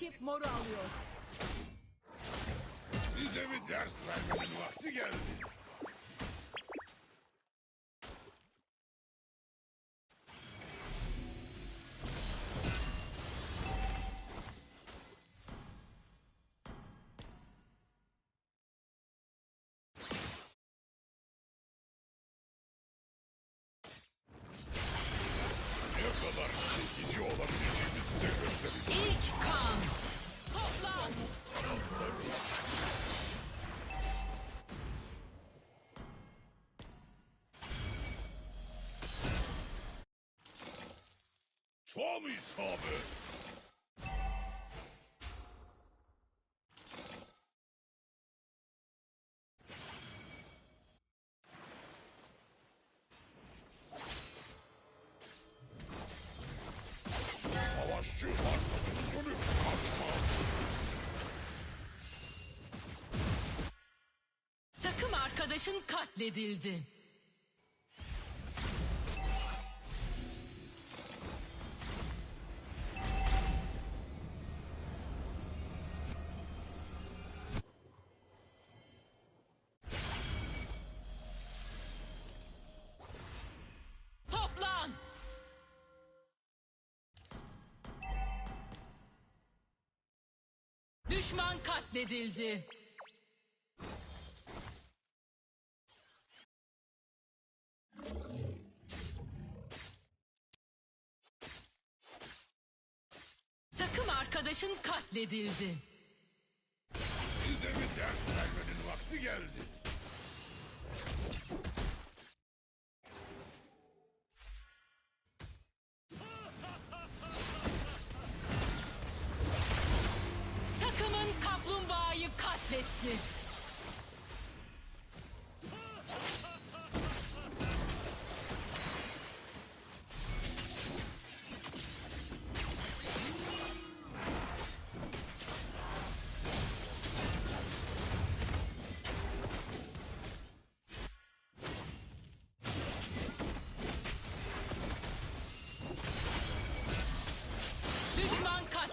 Rakip moru alıyor. Size bir ders vermenin vakti geldi. Tam isabet. Savaşçı arkasını dönüp kaçma. Takım arkadaşın katledildi. Düşman katledildi. Takım arkadaşın katledildi. Size bir ders vermenin vakti geldi.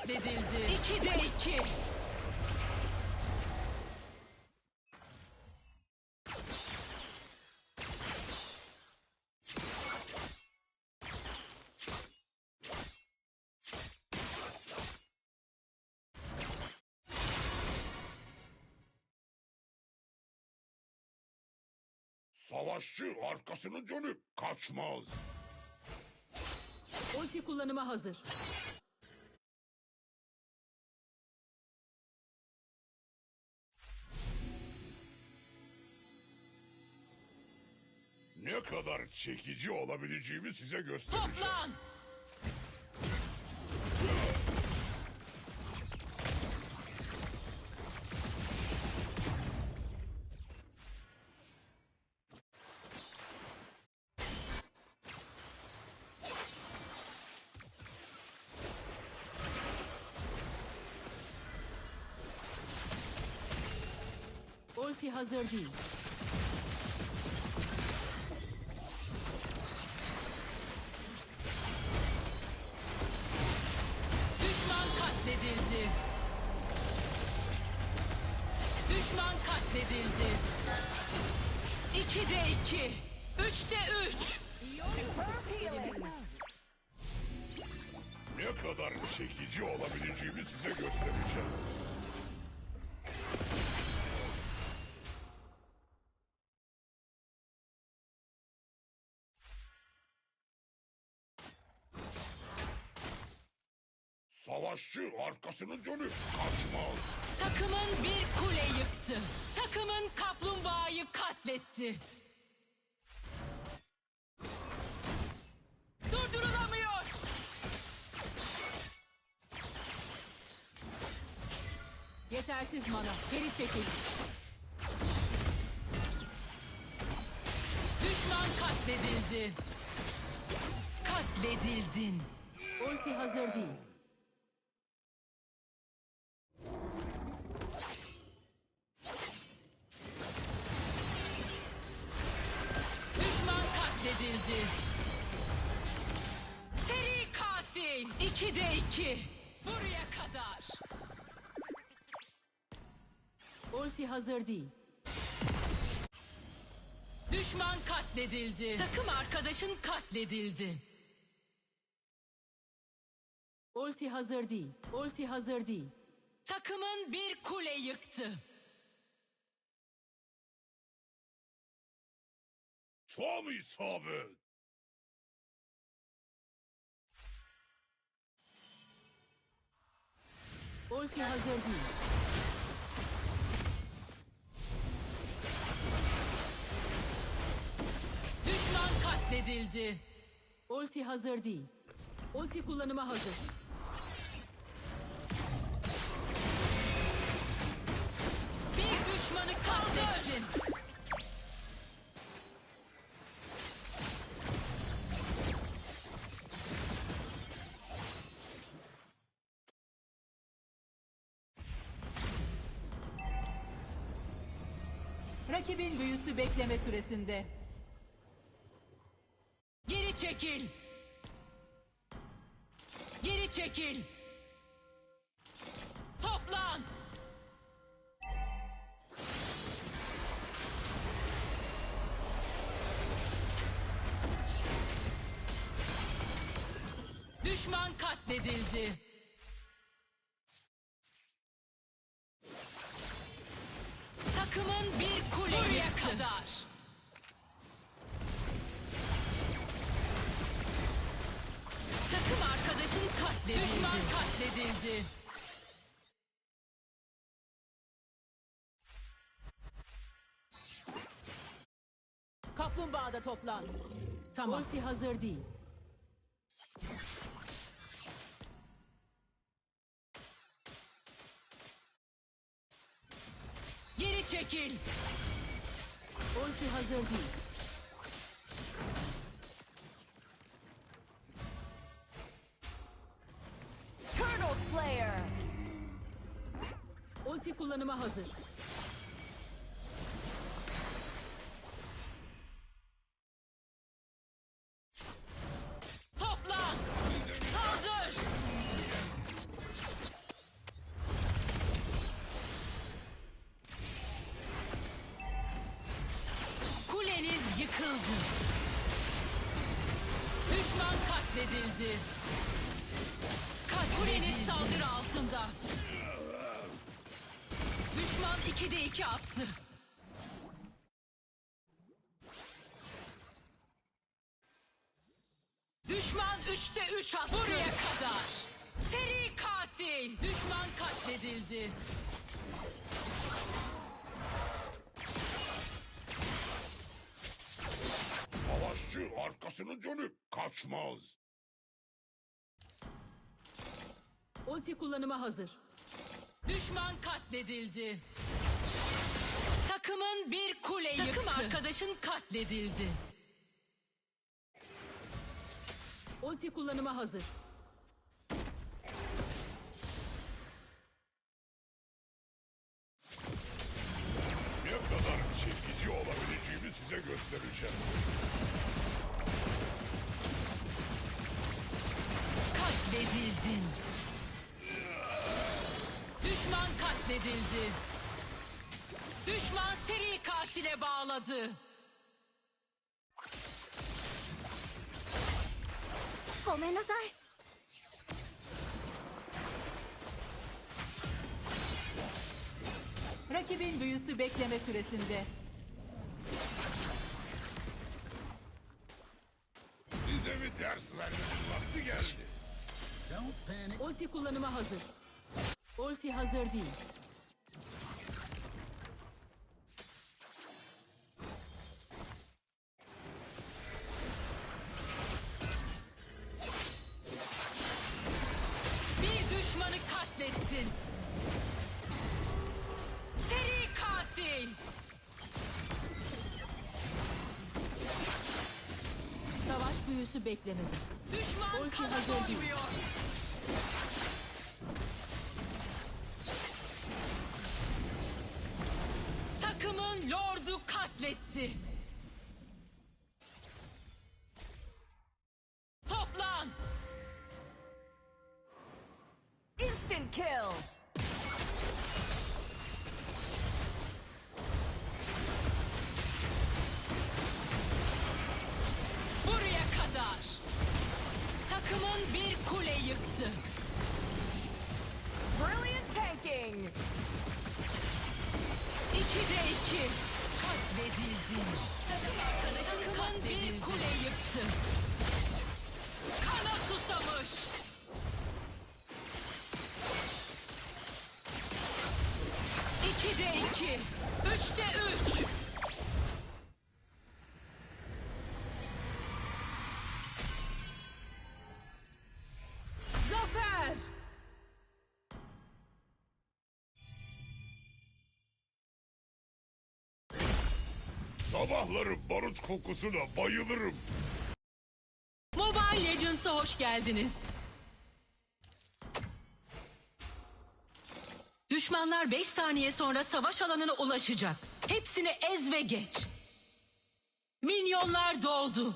Katledildi. 2'de 2. Savaşçı arkasını dönüp kaçmaz. Ulti kullanıma hazır. Ne kadar çekici olabileceğimi size göstereceğim. Toplan! Ulti hazır değil. Savaşçı arkasını dönüp kaçmaz. Takımın bir kule yıktı. Takımın kaplumbağayı katletti. Durdurulamıyor. Yetersiz mana. Geri çekil. Düşman katledildi. Katledildin. Ulti hazır değil. Katil. İkide iki. Buraya kadar. Ulti hazır değil. Düşman katledildi. Takım arkadaşın katledildi. Ulti hazır değil. Ulti hazır değil. Takımın bir kule yıktı. Tam isabet. Ulti hazır değil. Düşman katledildi. Ulti hazır değil. Ulti kullanıma hazır. Bir düşmanı katlettin. Rakibin büyüsü bekleme süresinde. Geri çekil. Geri çekil. Kaplumbağada toplan. Tamam. Ulti hazır değil. Geri çekil. Ulti hazır değil. Turtle Slayer. Ulti kullanıma hazır. Düşman 2'de 2 attı. Düşman 3'te 3 attı. Buraya kadar. Seri katil. Düşman katledildi. Savaşçı arkasını dönüp kaçmaz. Ulti kullanıma hazır. Düşman katledildi. Takımın bir kule yıktı. Takım arkadaşın katledildi. Ulti kullanıma hazır. Ne kadar çekici olabileceğimi size göstereceğim. Katledildin. Düşman katledildi. Düşman seri katile bağladı. Gomenazay. Rakibin büyüsü bekleme süresinde. Size bir ders vermenin vakti geldi. Ulti kullanıma hazır. Ulti hazır değil. Bir düşmanı katlettin. Seri katil. Savaş büyüsü beklemedi. Düşman Ulti hazır değil. İki. Üçte üç. Zafer! Sabahları barut kokusuna bayılırım. Mobile Legends'a hoş geldiniz. Düşmanlar 5 saniye sonra savaş alanına ulaşacak. Hepsini ez ve geç. Minyonlar doldu.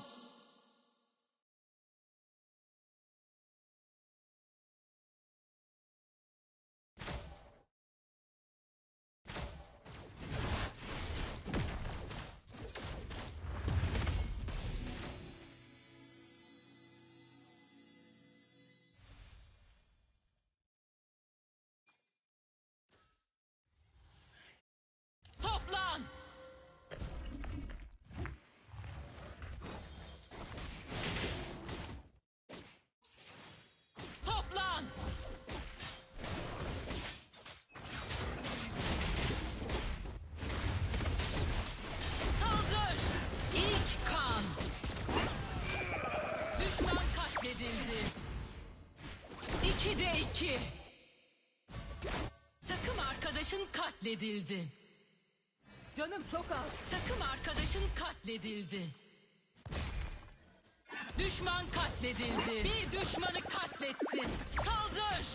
Katledildi. Canım çok az. Takım arkadaşın katledildi. Düşman katledildi. Bir düşmanı katlettin. Saldır!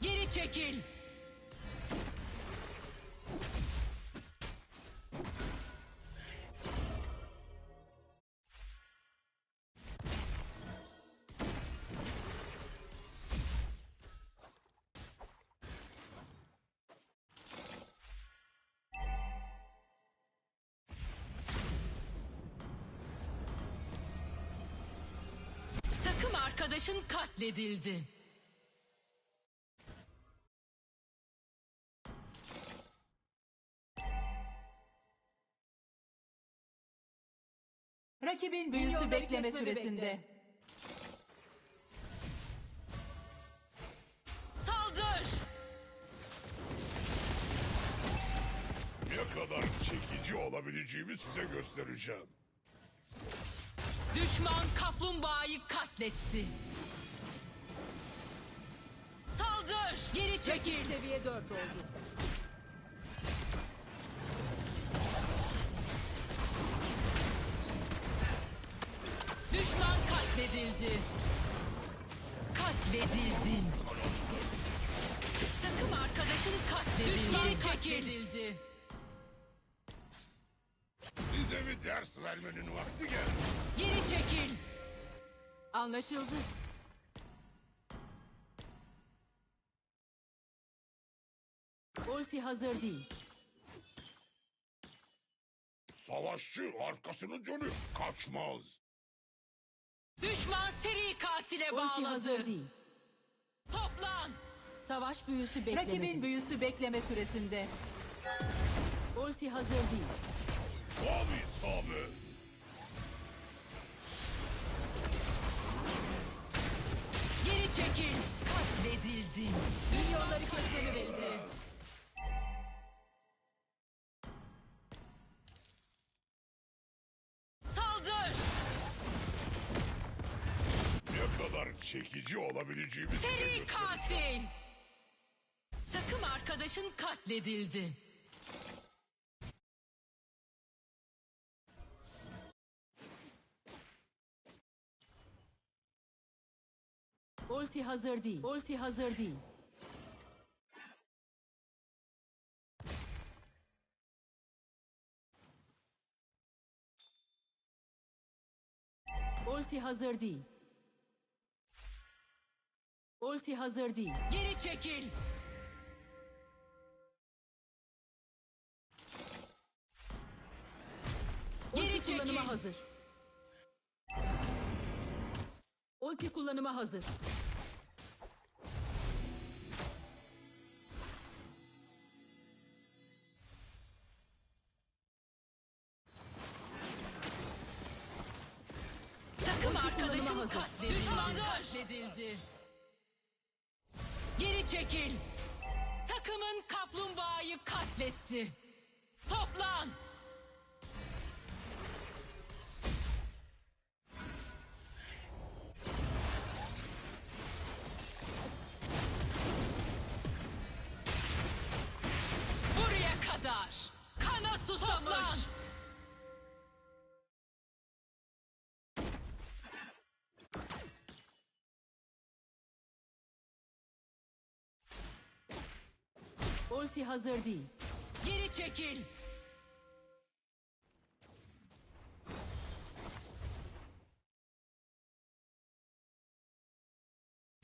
Geri çekil. Katledildi. Rakibin büyüsü bekleme süresinde. Saldır! Ne kadar çekici olabileceğimi size göstereceğim. Düşman kaplumbağayı katletti. Saldır! Geri çekil. Seviye 4 oldu. Düşman katledildi. Katledildin. Takım arkadaşın katledildi. Düşman katledildi. Size bir ders vermenin vakti geldi. Geri çekil. Anlaşıldı. Ulti hazır değil. Savaşçı arkasını dönüp kaçmaz. Düşman seri katile Ulti hazır bağladı. değil. Toplan. Savaş büyüsü beklemedi. Rakibin büyüsü bekleme süresinde. Ulti hazır değil. Tam isabet. Geri çekil. Katledildin. Düşmanları katledildi. Saldır. çekici olabileceğimiz... Seri katil! Takım arkadaşın katledildi. Ulti hazır değil. Ulti hazır değil. Ulti hazır değil. Ulti hazır değil. Geri çekil. Geri Ulti çekil. kullanıma hazır. Ulti kullanıma hazır. Katletti. Toplan. Buraya kadar. Kana susamış. Ulti hazır değil. Geri çekil.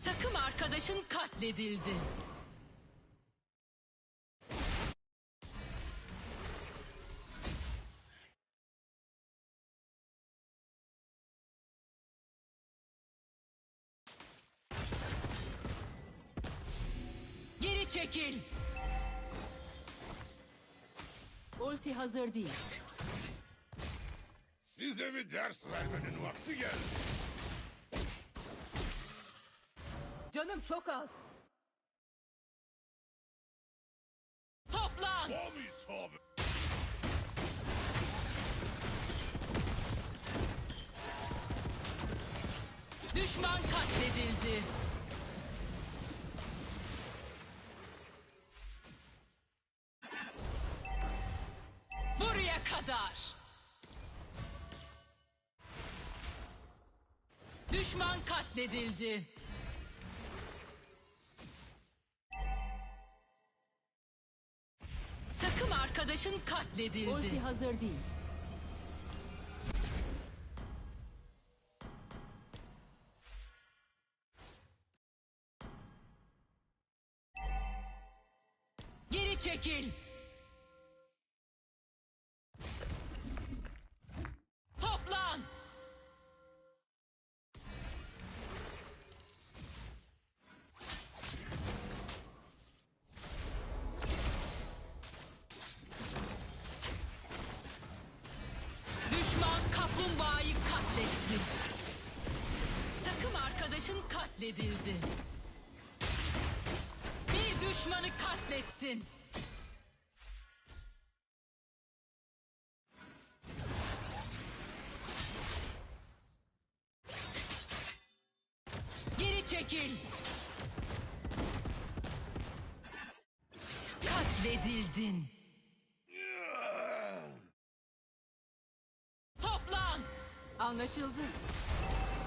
Takım arkadaşın katledildi. Geri çekil. Ulti hazır değil. Size bir ders vermenin vakti geldi. Canım çok az. Toplan. Tam isabet. Düşman katledildi. Düşman katledildi. Takım arkadaşın katledildi. Ulti hazır değil. Katledildi. Bir düşmanı katlettin. Geri çekil. Katledildin. Toplan. Anlaşıldı.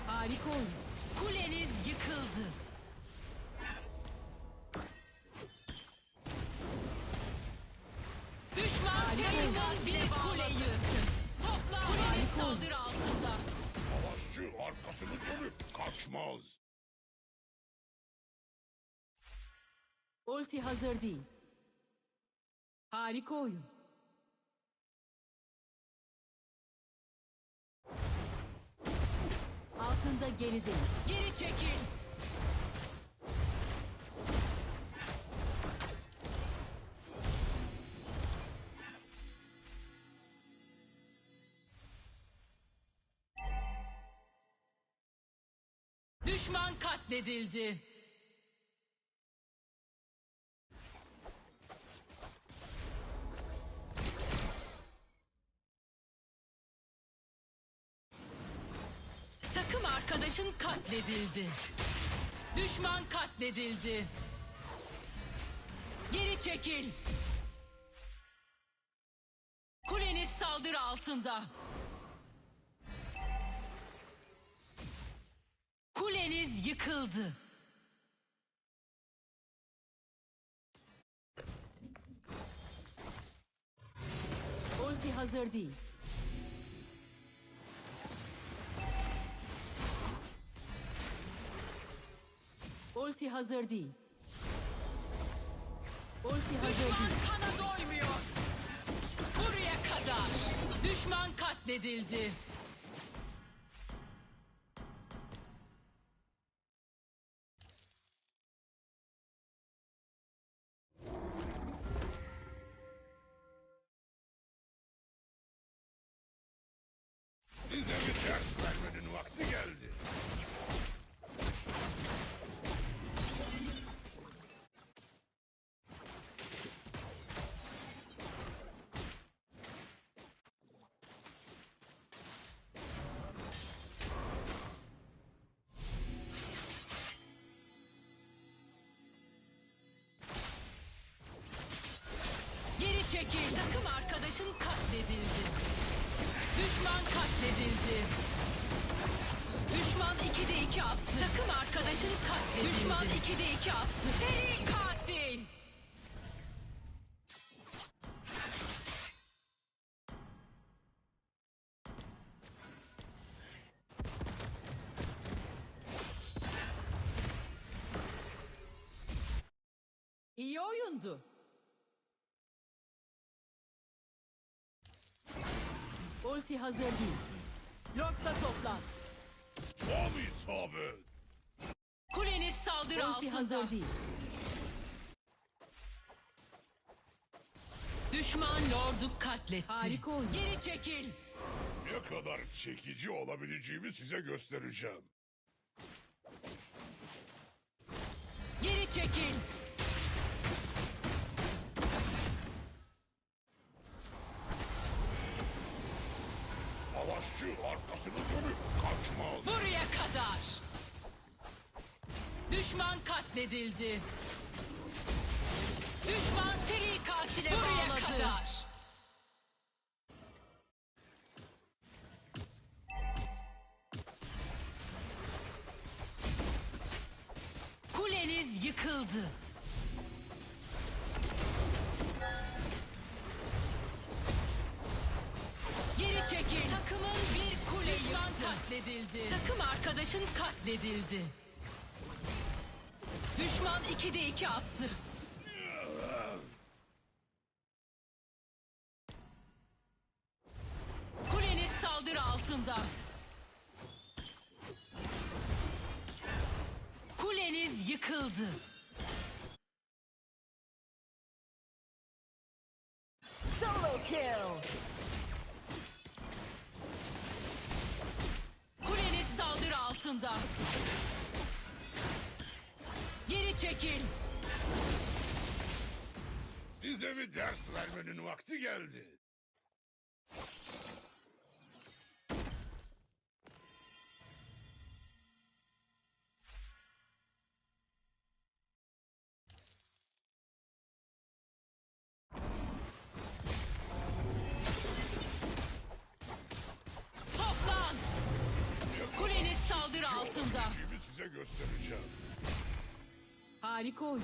Harika oyun. Kuleniz yıkıldı. Düşman sayılmaz bir kule yıktı. Toplan. Kuleniz saldırı altında. Savaşçı arkasını dönüp kaçmaz. Ulti hazır değil. Harika oyun. Altında geride. Geri çekil. Düşman katledildi. Arkadaşın katledildi. Düşman katledildi. Geri çekil. Kuleniz saldırı altında. Kuleniz yıkıldı. Ulti hazır değil. Ulti hazır değil. Ulti hazır Düşman değil. kana doymuyor. Buraya kadar. Düşman katledildi. Çekil. Takım arkadaşın katledildi. Düşman katledildi. Düşman 2'de 2 attı. Takım arkadaşın katledildi. Düşman 2'de 2 attı. Seri katil. Hazır değil. Lord'la toplan. Tam isabet. Kuleniz saldırı Ulti altında. hazır değil. Düşman lordu katletti. Harika oyun. Geri çekil. Ne kadar çekici olabileceğimi size göstereceğim. Geri çekil. Buraya kadar. Düşman katledildi. Düşman seri katile Buraya bağladı. kadar. Kuleniz yıkıldı. Geri çekil. Takımın bir Düşman katledildi. Takım arkadaşın katledildi. Düşman 2'de 2 attı. Kuleniz saldırı altında. Kuleniz yıkıldı. Solo kill. Altında. Geri çekil. Size bir ders vermenin vakti geldi. Göstereceğim. Harika oyun.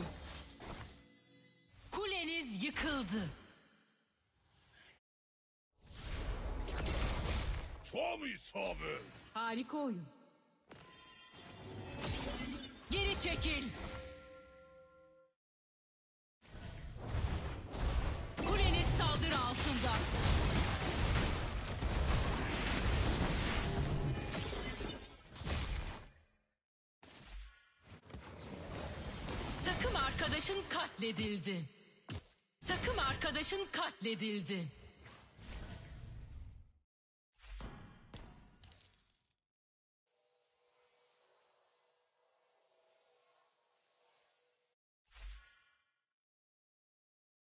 Kuleniz yıkıldı. Tam isabet. Harika oyun. Geri çekil. Katledildi. Takım arkadaşın katledildi.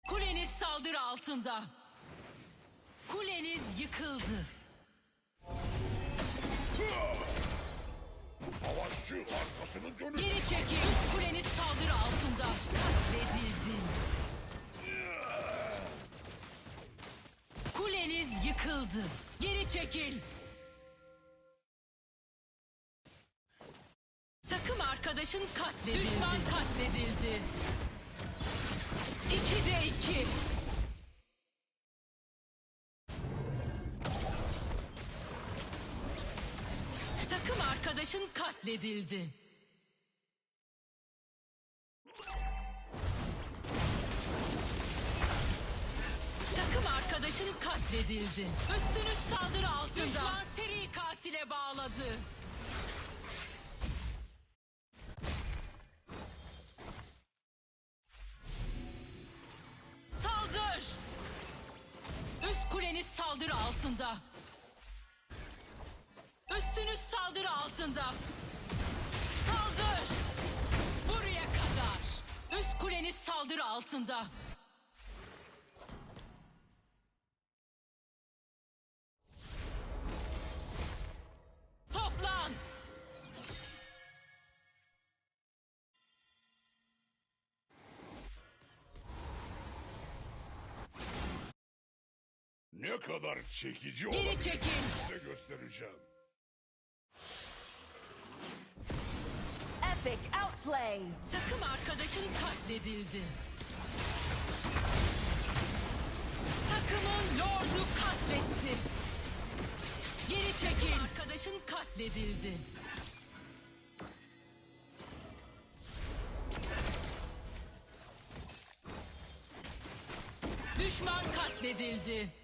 Kuleniz saldırı altında. Kuleniz yıkıldı. Savaşçı arkasını dönüp Geri çekil. Kuleniz saldırı altında. Katledildin. Kuleniz yıkıldı. Geri çekil. Takım arkadaşın katledildi. Düşman katledildi. İki de iki. Katledildi. Takım arkadaşın katledildi. Üstünüz saldırı altında. Düşman seri katile bağladı. Saldır! Üst kuleniz saldırı altında. Üstünüz saldırı altında. Saldır! Buraya kadar. Üst kuleniz saldırı altında. Toplan! Ne kadar çekici Geri olabilir çekil. size göstereceğim. Epic outplay. Takım arkadaşın katledildi. Takımın lordu katletti. Geri çekil. Arkadaşın katledildi. Düşman katledildi.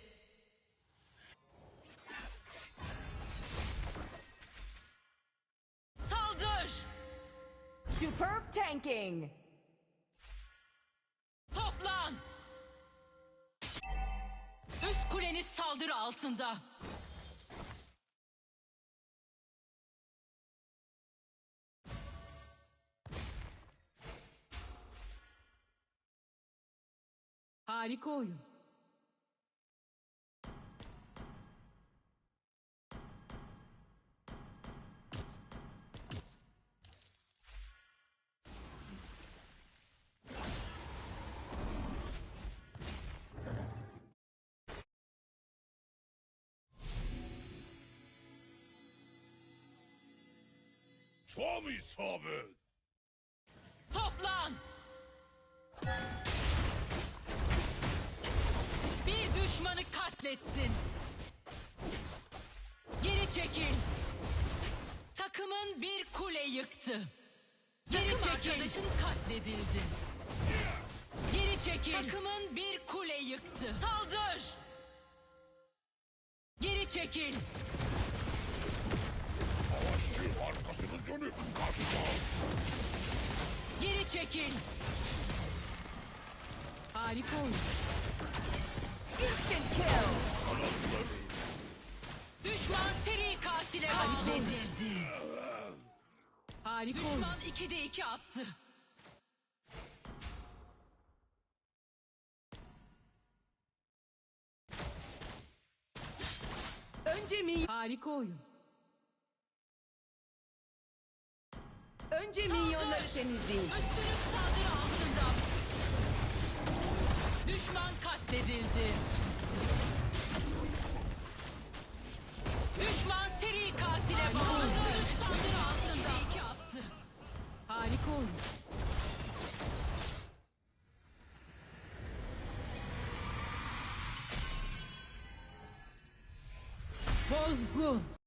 Tanking. Toplan! Üst kuleniz saldırı altında. Harika oyun. Tam isabet. Toplan! Bir düşmanı katlettin. Geri çekil. Takımın bir kule yıktı. Geri çekil. arkadaşın katledildi. Geri çekil. Takımın bir kule yıktı. Saldır! Geri çekil. Geri çekil. Harika oyun. Instant kill. Düşman seri katile katledildi. Harika oyun. Düşman 2'de 2 attı. Önce mi? Harika oyun. Önce minyonları temizleyin. Üstünüz saldırı altında. Düşman katledildi. Düşman seri katile bağladı. Saldırı altında. iki attı. Harika oyun. Bozgun.